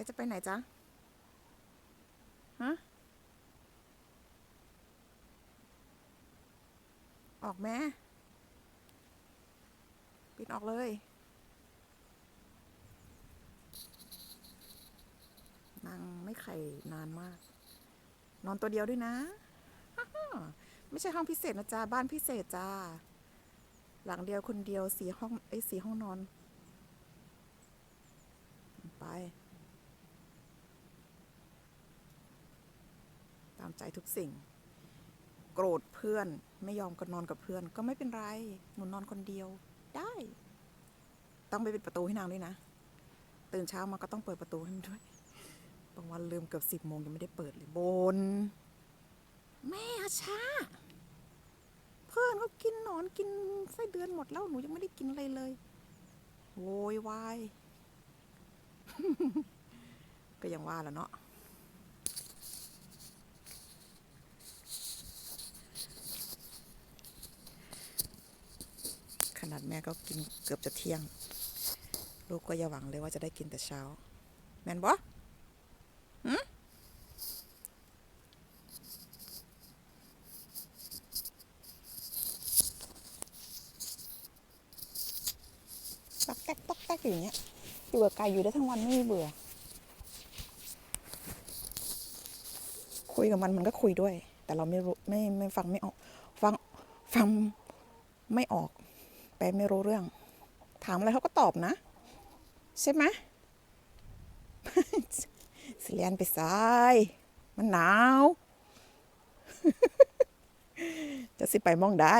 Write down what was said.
จ๊จะไปไหนจ๊ะ ฮะ ออกแม่ปิดออกเลย นางไม่ไข่นานมาก นอนตัวเดียวด้วยนะ ไม่ใช่ห้องพิเศษนะจ๊ะ บ้านพิเศษจ้า หลังเดียวคนเดียวสี่ห้องไอ้สี่ห้องนอน ไปามใจทุกสิ่ง โกรธเพื่อนไม่ยอมก็นอนกับเพื่อน ก็ไม่เป็นไรหนูนอนคนเดียวได้ ต้องไปปิดประตูให้นางด้วยนะ ตื่นเช้ามาก็ต้องเปิดประตูให้มันด้วยบางวันลืมเกือบสิบโมงยังไม่ได้เปิดเลยบน แม่อาชาเพื่อนเขากินหนอนกินไส้เดือนหมดแล้วหนูยังไม่ได้กินอะไรเลย โวยวายก็ยังว่าแล้วเนาะ ข นาดแม่ก็กินเกือบจะเที่ยง ลูกก็อย่าหวังเลยว่าจะได้กินแต่เช้า แมนบ่หืมตอกแตกตอกแตกอยู่อย่างเงี้ยอยู่กับไก่อยู่ได้ทั้งวันไม่มีเบื่อ คุยกับมันมันก็คุยด้วย แต่เราไม่รู้ไม่ไม่ฟังไม่ออก ฟังฟังไม่ออก ไปไม่รู้เรื่อง ถามอะไรเขาก็ตอบนะ ใช่ไหมสเลียนไปซ้าย มันหนาว จะสิไปมองได้